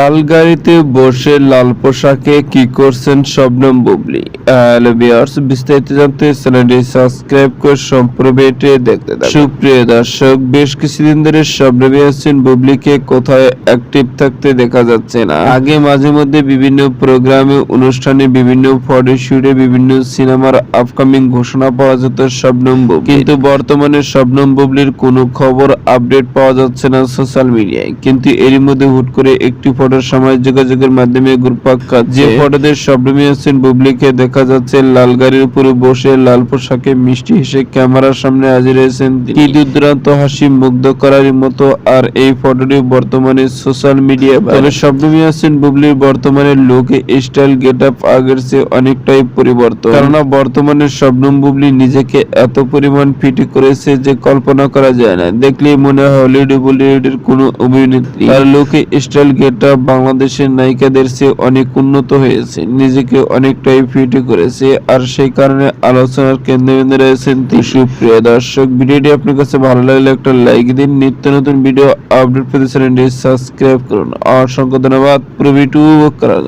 লাল গাড়িতে বসে লাল পোশাকে কি করছেন শবনম বুবলি? হ্যালো ভিউয়ার্স, বিস্তারিত জানতে চ্যানেলটি সাবস্ক্রাইব করে সম্পূর্ণ ভিডিওটি দেখতে থাকুন। সুপ্রিয় দর্শক, বেশ কিছুদিন ধরে শবনম ইয়াসিন বুবলিকে কোথায় অ্যাক্টিভ থাকতে দেখা যাচ্ছে না। আগে মাঝে মধ্যে বিভিন্ন প্রোগ্রামে, অনুষ্ঠানে, বিভিন্ন ফটোশুটে, বিভিন্ন সিনেমার আপকামিং ঘোষণা পাওয়া যেত শবনম বুবলি। কিন্তু বর্তমানে শবনম বুবলির কোনো খবর আপডেট পাওয়া যাচ্ছে না সোশ্যাল মিডিয়ায় কিন্তু এরই মধ্যে হুট করে একটি ফটোর সামাজিক যোগাযোগের মাধ্যমে গ্রুপাক যে ফটোতে ইয়াসিন বুবলিকে দেখা যাচ্ছে লাল গাড়ির উপরে বসে লাল পোশাকে মিষ্টি হেসে ক্যামেরার সামনে হাজির হয়েছেন কি দুর্দান্ত হাসি মুগ্ধ করার মতো আর এই ফটোটি বর্তমানে সোশ্যাল মিডিয়ায় তবে ইয়াসিন বুবলির বর্তমানে লুকে স্টাইল গেট আপ আগের চেয়ে অনেকটাই পরিবর্তন। কেননা বর্তমানে শবনম বুবলি নিজেকে এত পরিমাণ ফিট করেছে যে কল্পনা করা যায় না। দেখলেই মনে হয় হলিউড বলিউডের কোনো অভিনেত্রী। তার লোকে স্টাইল গেট আপ বাংলাদেশের নায়িকাদের চেয়ে অনেক উন্নত হয়েছে, নিজেকে অনেকটাই ফিট করেছে আর সেই কারণে আলোচনার কেন্দ্রবিন্দু রয়েছেন সুপ্রিয় দর্শক, ভিডিওটি আপনার কাছে ভালো লাগলে একটা লাইক দিন। নিত্য নতুন ভিডিও আপডেট পেতে চ্যানেলটি সাবস্ক্রাইব করুন। অসংখ্য ধন্যবাদ। প্রভিটু করার